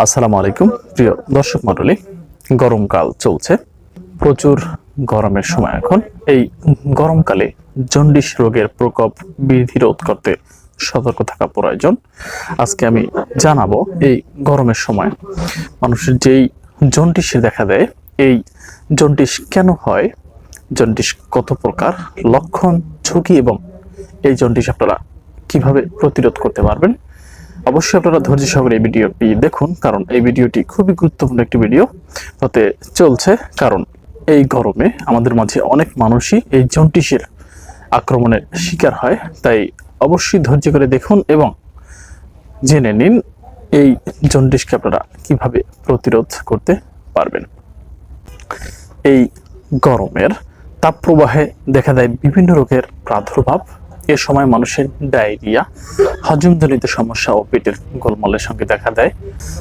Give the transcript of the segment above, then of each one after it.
আসসালামু আলাইকুম। প্রিয় দর্শক মণ্ডলী, গরমকাল চলছে। প্রচুর গরমের সময় এখন। এই গরমকালে জন্ডিস রোগের প্রকোপ বিধিরোধ করতে সতর্ক থাকা প্রয়োজন। আজকে আমি জানাব এই গরমের সময়। মানুষের যেই জন্ডিসে দেখা দেয়, এই জন্ডিস কেন হয়, জন্ডিস কত প্রকার, লক্ষণ, ঝুঁকি এবং এই জন্ডিস আপনারা কীভাবে প্রতিরোধ করতে পারবেন অবশ্যই আপনারা ধৈর্য সহকারে এই ভিডিওটি দেখুন, কারণ এই ভিডিওটি খুবই গুরুত্বপূর্ণ একটি ভিডিও। হতে চলছে, কারণ এই গরমে আমাদের মাঝে অনেক মানুষই এই জন্টিসের আক্রমণের শিকার হয়। তাই অবশ্যই ধৈর্য করে দেখুন এবং জেনে নিন এই জন্ডিসকে আপনারা কীভাবে প্রতিরোধ করতে পারবেন। এই গরমের তাপপ্রবাহে দেখা দেয় বিভিন্ন রোগের প্রাদুর্ভাব। এ সময় মানুষের ডায়রিয়া, হজমজনিত সমস্যা ও পেটের গোলমালের সঙ্গে দেখা দেয়।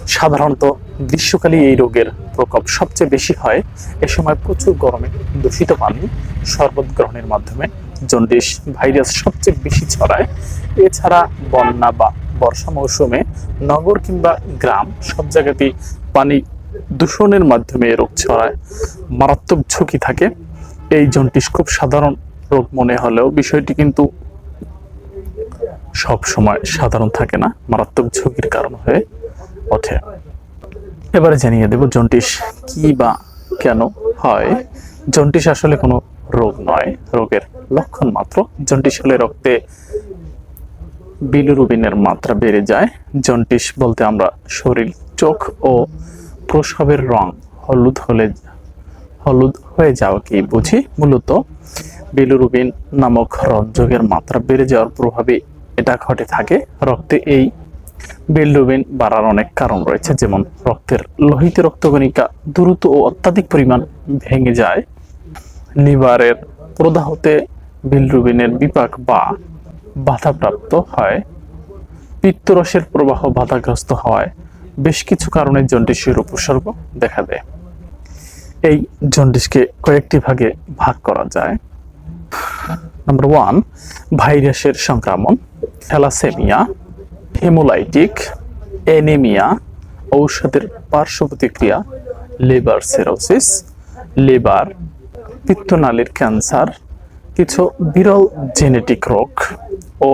সাধারণত গ্রীষ্মকালে এই রোগের প্রকোপ সবচেয়ে বেশি হয়। এ সময় প্রচুর গরমে দূষিত পানি, শরবত গ্রহণের মাধ্যমে জন্ডিস ভাইরাস সবচেয়ে বেশি ছড়ায়। এছাড়া বন্যা বা বর্ষা মৌসুমে নগর কিংবা গ্রাম সব জায়গাতেই পানি দূষণের মাধ্যমে রোগ ছড়ায়। মারাত্মক ঝুঁকি থাকে। এই জন্ডিস খুব সাধারণ রোগ মনে হলেও বিষয়টি কিন্তু সব সময় সাধারণ থাকে না, মারাত্মক ঝুঁকির কারণ হয়ে ওঠে। এবারে জানিয়ে দেব জন্ডিস কি বা কেন হয়। জন্ডিস আসলে কোনো রোগ নয়, রোগের লক্ষণ মাত্র। জন্ডিস হলে রক্তে বিলুরুবিনের মাত্রা বেড়ে যায়। জন্ডিস বলতে আমরা শরীর, চোখ ও প্রসবের রং হলুদ হলে, হলুদ হয়ে যাওয়াকে বুঝি? মূলত বিলুরুবিন নামক রঞ্জকের মাত্রা বেড়ে যাওয়ার প্রভাবে এটা ঘটে থাকে। রক্তে এই বিলিরুবিন বাড়ার অনেক কারণ রয়েছে, যেমন রক্তের লোহিত রক্তকণিকা দ্রুত ও অত্যাধিক পরিমাণ ভেঙে যায়। লিভারের প্রদাহতে বিলরুবিনের বিপাক বা বাধাপ্রাপ্ত হয়। পিত্তরসের প্রবাহ বাধাগ্রস্ত হওয়ায় বেশ কিছু কারণে জন্ডিসের উপসর্গ দেখা দেয়। এই জন্ডিসকে কয়েকটি ভাগে ভাগ করা যায়। নাম্বার ওয়ান, ভাইরাসের সংক্রমণ। থ্যালাসেমিয়া, হেমোলাইটিক, অ্যানিমিয়া, ঔষধের পার্শ্ব প্রতিক্রিয়া লেবার সেরোসিস লেবার পিত্তনালীর ক্যান্সার, কিছু বিরল জেনেটিক রোগ ও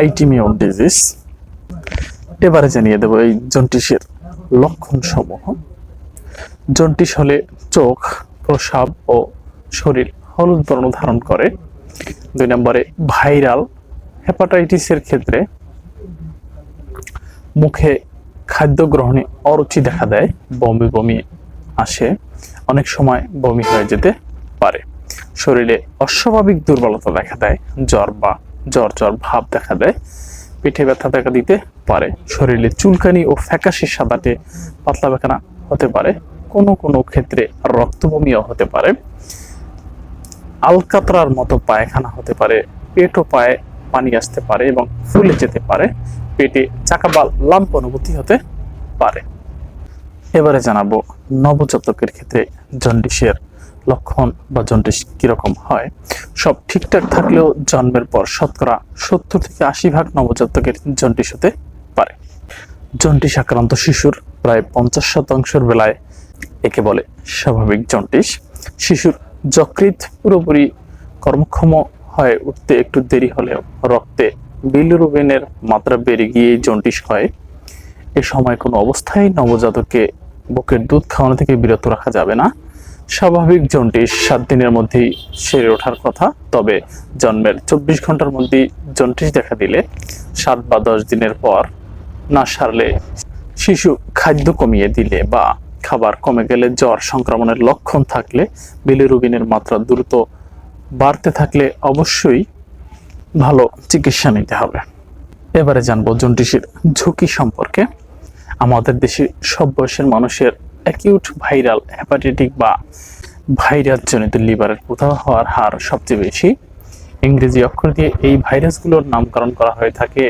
আইটিমিউন ডিজিজ। এবারে জানিয়ে দেব এই জন্টিসের লক্ষণ সমূহ জন্ডিস হলে চোখ, প্রসাব ও শরীর হলুদ বর্ণ ধারণ করে। দুই নম্বরে ভাইরাল হেপাটাইটিসের ক্ষেত্রে মুখে খাদ্য গ্রহণে অরুচি দেখা দেয়, বমি বমি আসে, অনেক সময় বমি হয়ে যেতে পারে। শরীরে অস্বাভাবিক দুর্বলতা দেখা দেয়, জ্বর বা জ্বর জ্বর ভাব দেখা দেয়, পিঠে ব্যথা দেখা দিতে পারে। শরীরে চুলকানি ও ফ্যাকাশি সাদাটে পাতলা পায়খানা হতে পারে, কোনো কোনো ক্ষেত্রে রক্তবমিও হতে পারে। আলকাতরার মতো পায়খানা হতে পারে পেট ও পায়ে পানি আসতে পারে এবং ফুলে যেতে পারে, পেটে চাকা বা লাম্প অনুভূতি হতে পারে। এবারে জানাব নবজাতকের ক্ষেত্রে জন্ডিসের লক্ষণ বা জন্ডিস কীরকম হয়। সব ঠিকঠাক থাকলেও জন্মের পর শতকরা সত্তর থেকে আশি ভাগ নবজাতকের জন্ডিস হতে পারে। জন্ডিস আক্রান্ত শিশুর প্রায় পঞ্চাশ শতাংশের বেলায় একে বলে স্বাভাবিক জন্ডিস। শিশুর যকৃত পুরোপুরি কর্মক্ষম হয়ে উঠতে একটু দেরি হলেও রক্তে। বিলিরুবিনের মাত্রা বেড়ে গিয়ে জন্ডিস হয়। এ সময় কোনো অবস্থায় নবজাতককে বুকের দুধ খাওয়ানো থেকে বিরত রাখা যাবে না। স্বাভাবিক জন্ডিস সাত দিনের মধ্যেই সেরে ওঠার কথা। তবে জন্মের চব্বিশ ঘণ্টার মধ্যেই জন্ডিস দেখা দিলে সাত বা দশ দিনের পর না সারলে শিশু খাদ্য কমিয়ে দিলে বা খাবার কমে গেলে জ্বর সংক্রমণের লক্ষণ থাকলে বিলিরুবিনের মাত্রা দ্রুত বাড়তে থাকলে অবশ্যই ভালো চিকিৎসা নিতে হবে। এবারে জানব জন্ডিসের ঝুঁকি সম্পর্কে। আমাদের দেশে সব বয়সের মানুষের অ্যাকিউট ভাইরাল হ্যাপাটাইটিক বা ভাইরাস জনিত লিভারের প্রদাহ হওয়ার হার সবচেয়ে বেশি। ইংরেজি অক্ষর দিয়ে এই ভাইরাসগুলোর নামকরণ করা হয়ে থাকে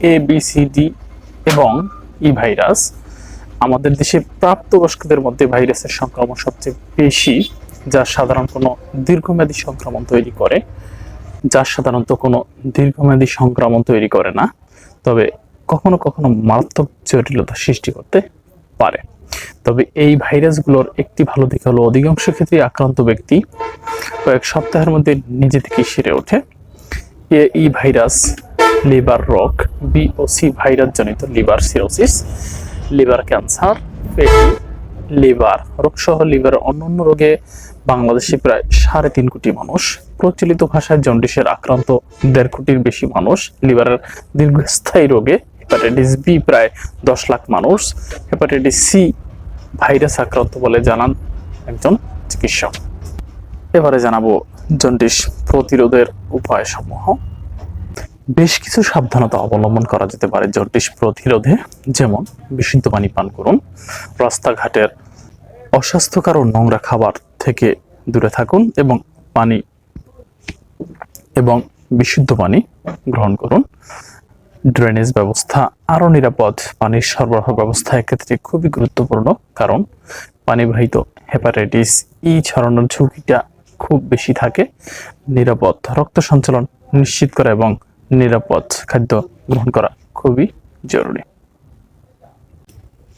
এ বি সি ডি এবং ই ভাইরাস আমাদের দেশে প্রাপ্তবয়স্কদের মধ্যে ভাইরাসের সংক্রমণ সবচেয়ে বেশি। যা সাধারণ কোনো দীর্ঘমেয়াদী সংক্রমণ তৈরি করে, যা সাধারণত কোনো দীর্ঘমেয়াদী সংক্রমণ তৈরি করে না, তবে কখনো কখনো মারাত্মক জটিলতা সৃষ্টি করতে পারে। তবে এই ভাইরাসগুলোর একটি ভালো দিক হলো অধিকাংশ ক্ষেত্রে আক্রান্ত ব্যক্তি কয়েক সপ্তাহের মধ্যে নিজে থেকে সেরে ওঠে। এ ই ভাইরাস, লিভার রোগ, বি ও সি ভাইরাস জনিত liver cirrhosis, liver cancer fatty liver, রোগসহ লিভারের অন্যান্য রোগে বাংলাদেশে প্রায় সাড়ে তিন কোটি মানুষ। প্রচলিত ভাষায় জন্ডিসের আক্রান্ত দেড় কোটির বেশি মানুষ। লিভারের দীর্ঘস্থায়ী রোগে হেপাটাইটিস বি প্রায় দশ লাখ মানুষ। হেপাটাইটিস সি ভাইরাস আক্রান্ত বলে জানান একজন চিকিৎসক। এবারে জানাব জন্ডিস প্রতিরোধের উপায় সমূহ বেশ কিছু সাবধানতা অবলম্বন করা যেতে পারে জন্ডিস প্রতিরোধে, যেমন বিশুদ্ধ পানি পান করুন, রাস্তাঘাটের অস্বাস্থ্যকর ও নোংরা খাবার থেকে দূরে থাকুন এবং পানি এবং বিশুদ্ধ পানি গ্রহণ করুন। ড্রেনেজ ব্যবস্থা আরও নিরাপদ। পানির সরবরাহ ব্যবস্থা এক্ষেত্রে খুবই গুরুত্বপূর্ণ, কারণ পানিবাহিত হেপাটাইটিস ই ছড়ানোর ঝুঁকিটা খুব বেশি থাকে। নিরাপদ রক্ত সঞ্চালন নিশ্চিত করা এবং নিরাপদ খাদ্য গ্রহণ করা খুবই জরুরি।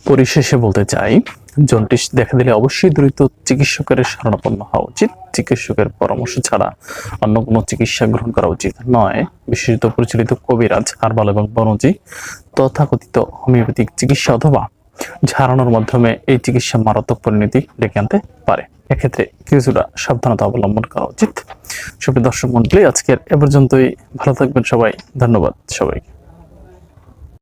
পরিশেষে বলতে চাই, জন্ডিস দেখা দিলে অবশ্যই দ্রুত চিকিৎসকের শরণাপন্ন হওয়া উচিত। চিকিৎসকের পরামর্শ ছাড়া অন্য কোনো চিকিৎসা গ্রহণ করা উচিত নয়। বিশেষত প্রচলিত কবিরাজ, হারবাল এবং বনজি তথাকথিত হোমিওপ্যাথিক চিকিৎসা অথবা ঝাড়ানোর মাধ্যমে এই চিকিৎসা মারাত্মক পরিণতি ডেকে আনতে পারে। এক্ষেত্রে কিছুটা সাবধানতা অবলম্বন করা উচিত। সবাই দর্শক মন্ডলী আজকের এ পর্যন্তই। ভালো থাকবেন সবাই। ধন্যবাদ সবাইকে।